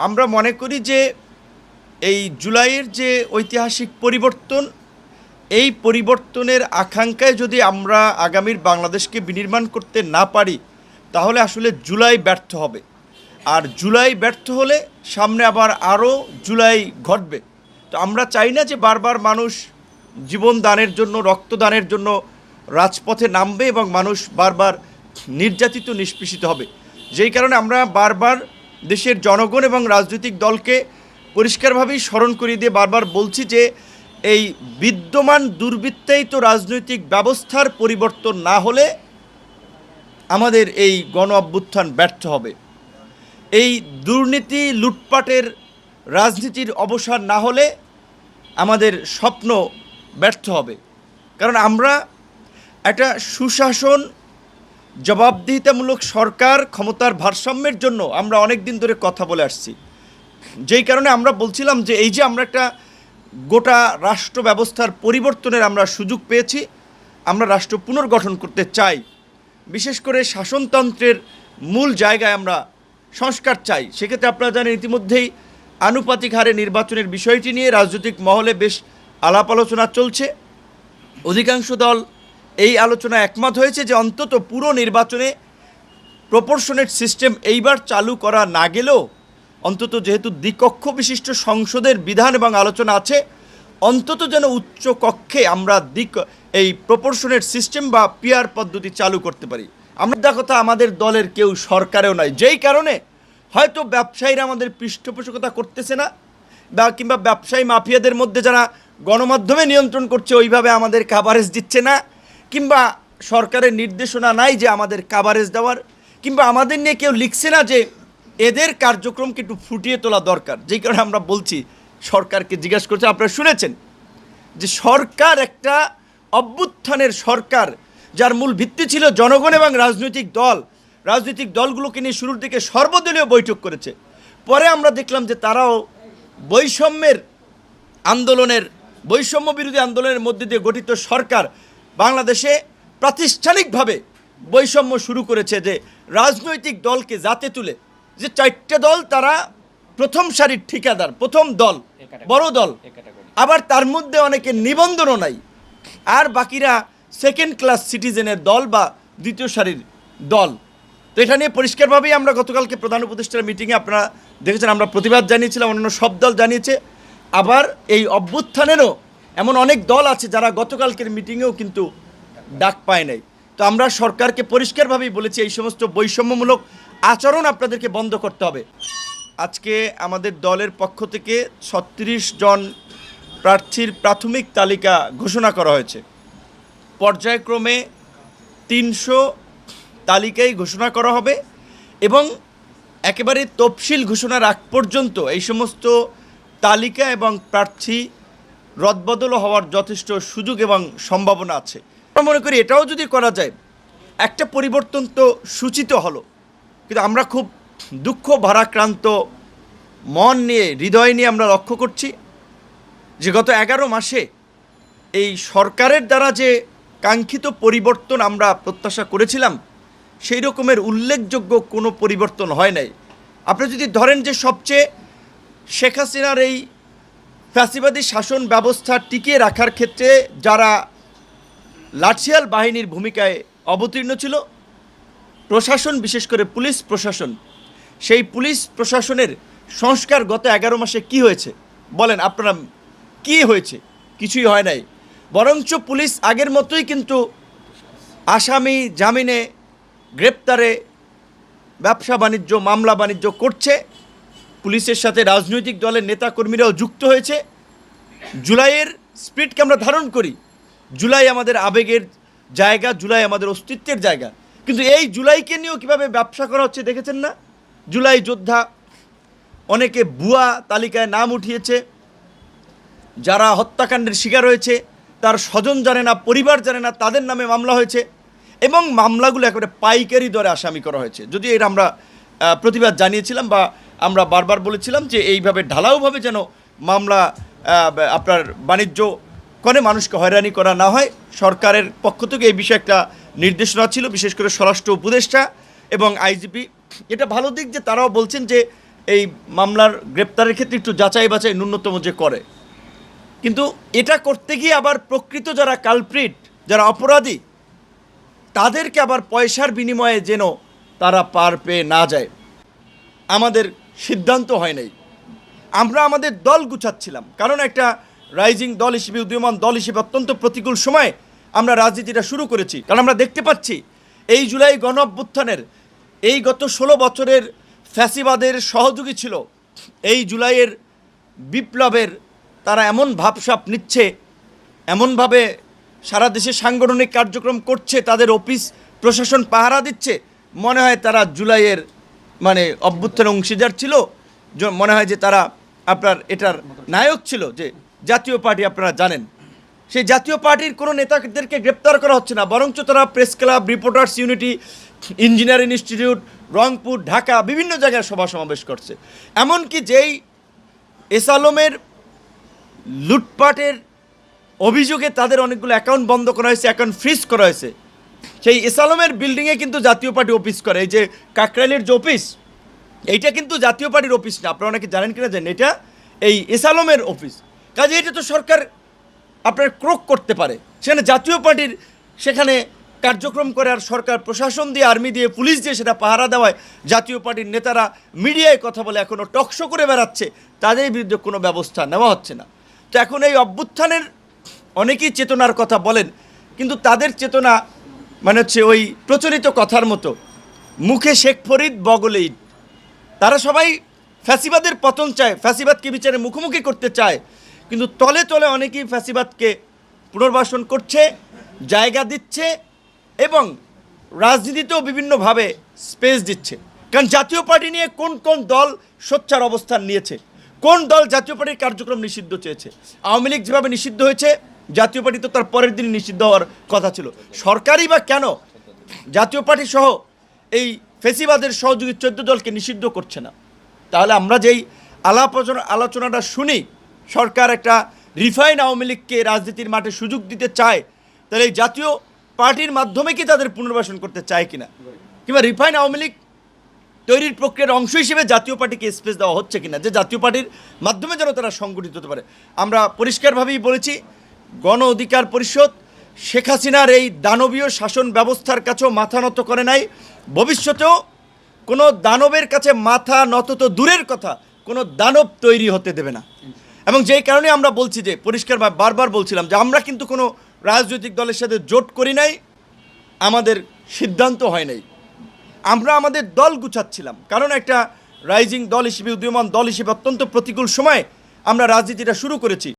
আমরা মনে করি যে এই জুলাইয়ের যে ঐতিহাসিক পরিবর্তন, এই পরিবর্তনের আকাঙ্ক্ষায় যদি আমরা আগামীর বাংলাদেশকে বিনির্মাণ করতে না পারি, তাহলে আসলে জুলাই ব্যর্থ হবে। আর জুলাই ব্যর্থ হলে সামনে আবার আরও জুলাই ঘটবে। তো আমরা চাই না যে বারবার মানুষ জীবন দানের জন্য রক্তদানের জন্য রাজপথে নামবে এবং মানুষ বারবার নির্যাতিত, নিষ্পেষিত হবে। যেই কারণে আমরা বারবার দেশের জনগণ এবং রাজনৈতিক দলকে পরিষ্কারভাবেই স্মরণ করিয়ে দিয়ে বারবার বলছি যে, এই বিদ্যমান দুর্বৃত্তায়িত রাজনৈতিক ব্যবস্থার পরিবর্তন না হলে আমাদের এই গণ অভ্যুত্থান ব্যর্থ হবে। এই দুর্নীতি লুটপাটের রাজনীতির অবসান না হলে আমাদের স্বপ্ন ব্যর্থ হবে। কারণ আমরা একটা সুশাসন জবাবদিহিতামূলক সরকার ক্ষমতার ভারসাম্যের জন্য আমরা অনেক দিন ধরে কথা বলে আসছি। যেই কারণে আমরা বলছিলাম যে এই যে আমরা একটা গোটা রাষ্ট্র ব্যবস্থার পরিবর্তনের আমরা সুযোগ পেয়েছি, আমরা রাষ্ট্র পুনর্গঠন করতে চাই। বিশেষ করে শাসনতন্ত্রের মূল জায়গায় আমরা সংস্কার চাই। সেক্ষেত্রে আপনারা জানেন ইতিমধ্যেই আনুপাতিক হারে নির্বাচনের বিষয়টি নিয়ে রাজনৈতিক মহলে বেশ আলাপ আলোচনা চলছে। অধিকাংশ দল এই আলোচনা একমত হয়েছে যে অন্তত পুরো নির্বাচনে প্রপোর্শনেট সিস্টেম এইবার চালু করা না গেলেও, অন্তত যেহেতু দ্বিকক্ষ বিশিষ্ট সংসদের বিধান এবং আলোচনা আছে, অন্তত যেন উচ্চ কক্ষে আমরা দিক, এই প্রপোর্শনেট সিস্টেম বা পিয়ার পদ্ধতি চালু করতে পারি। আমরা কথা আমাদের দলের কেউ, সরকারেও নাই যেই কারণে হয়তো ব্যবসায়ীরা আমাদের পৃষ্ঠপোষকতা করতেছে না, বা কিংবা ব্যবসায়ী মাফিয়াদের মধ্যে যারা গণমাধ্যমে নিয়ন্ত্রণ করছে, ওইভাবে আমাদের কাভারেজ দিচ্ছে না। কিংবা সরকারের নির্দেশনা নাই যে আমাদের কাভারেজ দেওয়ার, কিংবা আমাদের নিয়ে কেউ লিখছে না যে এদের কার্যক্রমকে একটু ফুটিয়ে তোলা দরকার। যেই কারণে আমরা বলছি, সরকারকে জিজ্ঞাসা করছে, আপনারা শুনেছেন যে সরকার একটা অভ্যুত্থানের সরকার, যার মূল ভিত্তি ছিল জনগণ এবং রাজনৈতিক দল। রাজনৈতিক দলগুলোকে নিয়ে শুরুর দিকে সর্বদলীয় বৈঠক করেছে। পরে আমরা দেখলাম যে তারাও বৈষম্যের আন্দোলনের, বৈষম্য বিরোধী আন্দোলনের মধ্যে দিয়ে গঠিত সরকার বাংলাদেশে প্রাতিষ্ঠানিকভাবে বৈষম্য শুরু করেছে যে রাজনৈতিক দলকে জাতে তুলে যে চারটে দল তারা প্রথম সারির ঠিকাদার প্রথম দল বড় দল। আবার তার মধ্যে অনেকে নিবন্ধনও নাই। আর বাকিরা সেকেন্ড ক্লাস সিটিজেনের দল বা দ্বিতীয় সারির দল। তো এটা নিয়ে পরিষ্কারভাবেই আমরা গতকালকে প্রধান উপদেষ্টার মিটিংয়ে আপনারা দেখেছেন আমরা প্রতিবাদ জানিয়েছিলাম অন্যান্য সব দল জানিয়েছে। আবার এই অভ্যুত্থানেরও এমন অনেক দল আছে যারা গতকালকের মিটিংয়েও কিন্তু ডাক পায় নাই। তো আমরা সরকারকে পরিষ্কারভাবেই বলেছি, এই সমস্ত বৈষম্যমূলক আচরণ আপনাদেরকে বন্ধ করতে হবে। আজকে আমাদের দলের পক্ষ থেকে ছত্রিশ জন প্রার্থীর প্রাথমিক তালিকা ঘোষণা করা হয়েছে। পর্যায়ক্রমে তিনশো তালিকাই ঘোষণা করা হবে এবং একেবারে তফসিল ঘোষণার আগ পর্যন্ত এই সমস্ত তালিকা এবং প্রার্থী রদবদল হওয়ার যথেষ্ট সুযোগ এবং সম্ভাবনা আছে। আমরা মনে করি এটাও যদি করা যায়, একটা পরিবর্তন তো সূচিত হলো। কিন্তু আমরা খুব দুঃখ, ভারাক্রান্ত মন নিয়ে, হৃদয় নিয়ে আমরা লক্ষ্য করছি যে গত এগারো মাসে এই সরকারের দ্বারা যে কাঙ্ক্ষিত পরিবর্তন আমরা প্রত্যাশা করেছিলাম, সেই রকমের উল্লেখযোগ্য কোনো পরিবর্তন হয় নাই। আপনি যদি ধরেন যে সবচেয়ে শেখ হাসিনার এই ফ্যাসিবাদী শাসন ব্যবস্থা টিকিয়ে রাখার ক্ষেত্রে যারা লাঠিয়াল বাহিনীর ভূমিকায় অবতীর্ণ ছিল, প্রশাসন, বিশেষ করে পুলিশ প্রশাসন, সেই পুলিশ প্রশাসনের সংস্কার গত এগারো মাসে কি হয়েছে? বলেন আপনারা, কি হয়েছে? কিছুই হয় নাই। বরঞ্চ পুলিশ আগের মতোই কিন্তু আসামি জামিনে গ্রেপ্তারে ব্যবসা বাণিজ্য, মামলা বাণিজ্য করছে। পুলিশের সাথে রাজনৈতিক দলের নেতাকর্মীরাও যুক্ত হয়েছে। জুলাইয়ের স্পিরিটকে আমরা ধারণ করি। জুলাই আমাদের আবেগের জায়গা, জুলাই আমাদের অস্তিত্বের জায়গা। কিন্তু এই জুলাইকে নিয়েও কীভাবে ব্যবসা করা হচ্ছে দেখেছেন না? জুলাই যোদ্ধা অনেকে ভুয়া তালিকায় নাম উঠিয়েছে। যারা হত্যাকাণ্ডের শিকার হয়েছে, তার স্বজন জানে না, পরিবার জানে না, তাদের নামে মামলা হয়েছে এবং মামলাগুলো একেবারে পাইকারি দরে আসামি করা হয়েছে। যদি এর আমরা প্রতিবাদ জানিয়েছিলাম বা আমরা বারবার বলেছিলাম যে এইভাবে ঢালাওভাবে যেন মামলা আপনার বাণিজ্য করে মানুষকে হয়রানি করা না হয়, সরকারের পক্ষ থেকে এই বিষয়ে একটা নির্দেশনা ছিল, বিশেষ করে স্বরাষ্ট্র উপদেষ্টা এবং আইজিপি। এটা ভালো দিক যে তারাও বলছেন যে এই মামলার গ্রেপ্তারের ক্ষেত্রে একটু যাচাই বাছাই ন্যূনতম যে করে। কিন্তু এটা করতে গিয়ে আবার প্রকৃত যারা কালপ্রিট যারা অপরাধী, তাদেরকে আবার পয়সার বিনিময়ে যেন তারা পার পেয়ে না যায়। আমাদের সিদ্ধান্ত হয় নাই। আমরা আমাদের দল গুছাচ্ছিলাম। কারণ একটা রাইজিং দল হিসেবে, উদীয়মান দল হিসেবে অত্যন্ত প্রতিকূল সময়ে আমরা রাজনীতিটা শুরু করেছি। কারণ আমরা দেখতে পাচ্ছি, এই জুলাই গণ অভ্যুত্থানের এই গত ষোলো বছরের ফ্যাসিবাদের সহযোগী ছিল। এই জুলাইয়ের বিপ্লবের তারা এমন ভাবসাপ নিচ্ছে, এমনভাবে সারা দেশে সাংগঠনিক কার্যক্রম করছে, তাদের অফিস, প্রশাসন পাহারা দিচ্ছে, মনে হয় তারা জুলাইয়ের মানে অভ্যুত্থানের অংশীদার ছিল। মনে হয় যে তারা আপনার এটার নায়ক ছিল যে জাতীয় পার্টি আপনারা জানেন। সেই জাতীয় পার্টির কোনো নেতাদেরকে গ্রেপ্তার করা হচ্ছে না, বরঞ্চ তারা press club, reporters unity, engineering institute, Rangpur, Dhaka বিভিন্ন জায়গায় সভা সমাবেশ করছে। এমনকি যেই এস আলমের লুটপাটের অভিযোগে তাদের অনেকগুলো অ্যাকাউন্ট বন্ধ করা হয়েছে, অ্যাকাউন্ট ফ্রিজ করা হয়েছে সেই এসালমের বিল্ডিংয়ে কিন্তু জাতীয় পার্টি অফিস করে। এই যে কাকরাইলের যে অফিস এইটা কিন্তু জাতীয় পার্টির অফিস না। আপনারা অনেকে জানেন কিনা জানেন, এটা এই এসালমের অফিস কাজে এটা তো সরকার আপনার ক্রোক করতে পারে। সেখানে জাতীয় পার্টির সেখানে কার্যক্রম করে আর সরকার প্রশাসন দিয়ে আর্মি দিয়ে পুলিশ দিয়ে সেটা পাহারা দেওয়ায় জাতীয় পার্টির নেতারা মিডিয়ায় কথা বলে এখনও টকশো করে বেড়াচ্ছে। তাদের বিরুদ্ধে কোনো ব্যবস্থা নেওয়া হচ্ছে না। তো এখন এই অভ্যুত্থানের অনেকেই চেতনার কথা বলেন, কিন্তু তাদের চেতনা মানে হচ্ছে ওই প্রচলিত কথার মতো, মুখে শেখ ফরিদ, বগলে ইট। তারা সবাই ফ্যাসিবাদের পতন চায় ফ্যাসিবাদকে বিচারে মুখোমুখি করতে চায়, কিন্তু তলে তলে অনেকেই ফ্যাসিবাদকে পুনর্বাসন করছে, জায়গা দিচ্ছে এবং রাজনীতিতেও বিভিন্নভাবে স্পেস দিচ্ছে। কারণ জাতীয় পার্টি নিয়ে কোন কোন দল সোচ্চার অবস্থান নিয়েছে, কোন দল জাতীয় পার্টির কার্যক্রম নিষিদ্ধ চেয়েছে, আওয়ামী লীগ যেভাবে নিষিদ্ধ হয়েছে জাতীয় পার্টি তো তার পরের দিন নিষিদ্ধ হওয়ার কথা ছিল। সরকারই বা কেন? জাতীয় পার্টি সহ এই ফেসিবাদের সহযোগী চোদ্দ দলকে নিষিদ্ধ করছে না। তাহলে আমরা যেই আলাপ আলোচনাটা শুনি, সরকার একটা রিফাইন আওয়ামী লীগকে রাজনীতির মাঠে সুযোগ দিতে চায়, তাহলে এই জাতীয় পার্টির মাধ্যমে কি তাদের পুনর্বাসন করতে চায় কিনা? কিংবা রিফাইন আওয়ামী লীগ তৈরির প্রক্রিয়ার অংশ হিসেবে জাতীয় পার্টিকে স্পেস দেওয়া হচ্ছে কিনা? যে জাতীয় পার্টির মাধ্যমে যেন তারা সংগঠিত হতে পারে। আমরা পরিষ্কারভাবেই বলেছি গণ অধিকার পরিষদ, শেখ হাসিনার এই দানবীয় শাসন ব্যবস্থার কাছেও মাথা নত করে নাই। ভবিষ্যতেও কোনো দানবের কাছে মাথা নত তো দূরের কথা, কোনো দানব তৈরি হতে দেবে না। এবং যেই কারণে আমরা বলছি যে, পরিষ্কার বারবার বলছিলাম যে, আমরা কিন্তু কোনো রাজনৈতিক দলের সাথে জোট করি নাই, আমাদের সিদ্ধান্ত হয় নাই। আমরা আমাদের দল গুছাচ্ছিলাম। কারণ একটা রাইজিং দল হিসেবে, উদীয়মান দল হিসেবে অত্যন্ত প্রতিকূল সময়ে আমরা রাজনীতিটা শুরু করেছি।